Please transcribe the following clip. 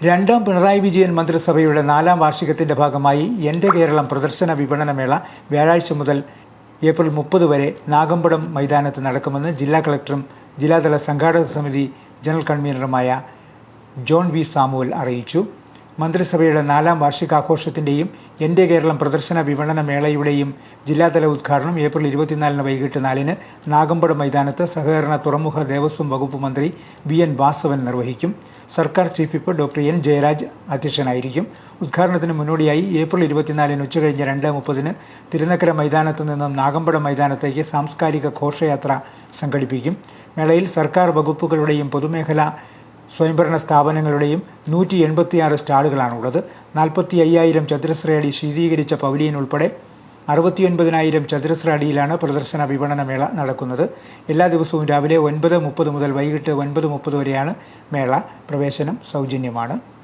രണ്ടാം പിണറായി വിജയൻ മന്ത്രിസഭയുടെ നാലാം വാർഷികത്തിന്റെ ഭാഗമായി എന്റെ കേരളം പ്രദർശന വിപണനമേള വ്യാഴാഴ്ച മുതൽ ഏപ്രിൽ മുപ്പത് വരെ നാഗമ്പടം മൈതാനത്ത് നടക്കുമെന്ന് ജില്ലാ കളക്ടറും ജില്ലാതല സംഘാടക സമിതി ജനറൽ കൺവീനറുമായ ജോൺ വി സാമുവൽ അറിയിച്ചു. മന്ത്രിസഭയുടെ നാലാം വാർഷികാഘോഷത്തിന്റെയും എന്റെ കേരളം പ്രദർശന വിപണന മേളയുടെയും ജില്ലാതല ഉദ്ഘാടനം ഏപ്രിൽ ഇരുപത്തിനാലിന് വൈകിട്ട് നാലിന് നാഗമ്പട മൈതാനത്ത് സഹകരണ തുറമുഖ ദേവസ്വം വകുപ്പ് മന്ത്രി വി എൻ വാസവൻ നിർവഹിക്കും. സർക്കാർ chief whip doctor N Jayaraj അധ്യക്ഷനായിരിക്കും. ഉദ്ഘാടനത്തിന് മുന്നോടിയായി ഏപ്രിൽ ഇരുപത്തിനാലിന് ഉച്ചകഴിഞ്ഞ് രണ്ട് മുപ്പതിന് തിരുനക്കര മൈതാനത്ത് നിന്നും നാഗമ്പട മൈതാനത്തേക്ക് സാംസ്കാരിക ഘോഷയാത്ര സംഘടിപ്പിക്കും. മേളയിൽ സർക്കാർ വകുപ്പുകളുടെയും പൊതുമേഖലാ സ്വയംഭരണ സ്ഥാപനങ്ങളുടെയും നൂറ്റി എൺപത്തിയാറ് സ്റ്റാളുകളാണുള്ളത്. നാൽപ്പത്തി അയ്യായിരം ചതുരശ്ര അടി ശീതീകരിച്ച പവലിയൻ ഉൾപ്പെടെ അറുപത്തിയൊൻപതിനായിരം ചതുരശ്ര അടിയിലാണ് പ്രദർശന വിപണനമേള നടക്കുന്നത്. എല്ലാ ദിവസവും രാവിലെ ഒൻപത് മുപ്പത് മുതൽ വൈകിട്ട് ഒൻപത് മുപ്പത് വരെയാണ് മേള. പ്രവേശനം സൗജന്യമാണ്.